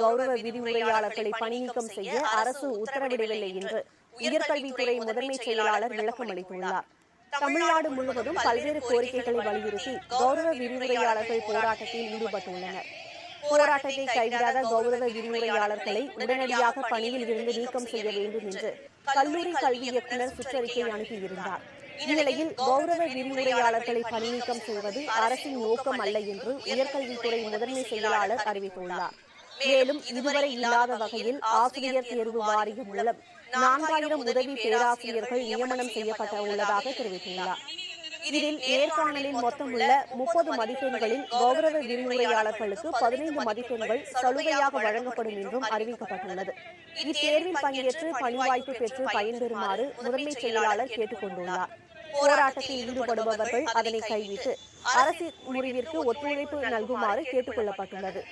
கௌரவ விரிவுரையாளர்களை பணிநீக்கம் செய்ய அரசு உத்தரவிடவில்லை என்று உயர்கல்வித்துறை முதன்மைச் செயலாளர் விளக்கம் அளித்துள்ளார் தமிழ்நாடு முழுவதும் பல்வேறு கோரிக்கைகளை வலியுறுத்தி கௌரவ விரிவுரையாளர்கள் போராட்டத்தில் ஈடுபட்டுள்ளனர். போராட்டத்தை கைவிடாத கௌரவ விரிவுரையாளர்களை உடனடியாக பணியில் இருந்து நீக்கம் செய்ய வேண்டும் என்று கல்லூரி கல்வி இயக்குநர் சுற்றறிக்கை அனுப்பியிருந்தார். இந்நிலையில் கௌரவ விரிவுரையாளர்களை பணிநீக்கம் செய்வது அரசின் நோக்கம் அல்ல என்று உயர்கல்வித்துறை முதன்மை செயலாளர் அறிவித்துள்ளார். மேலும் இதுவரை இல்லாத வகையில் ஆசிரியர் தேர்வு வாரியம் மூலம் நான்காயிரம் உதவி பேராசிரியர்கள் நியமனம் செய்யப்பட உள்ளதாக தெரிவித்துள்ளார். இதில் நேர்காணலில் மொத்தம் உள்ள முப்பது மதிப்பெண்களில் கௌரவ விரிவுரையாளர்களுக்கு பதினைந்து மதிப்பெண்கள் சலுகையாக வழங்கப்படும் என்றும் அறிவிக்கப்பட்டுள்ளது. இத்தேர்வில் பங்கேற்று பணிவாய்ப்பு பெற்று பயன்பெறுமாறு முதன்மைச் செயலாளர் கேட்டுக் கொண்டுள்ளார். போராட்டத்தில் ஈடுபடுபவர்கள் அதனை கைவிட்டு அரசின் முடிவிற்கு ஒத்துழைப்பு நல்குமாறு கேட்டுக் கொள்ளப்பட்டுள்ளது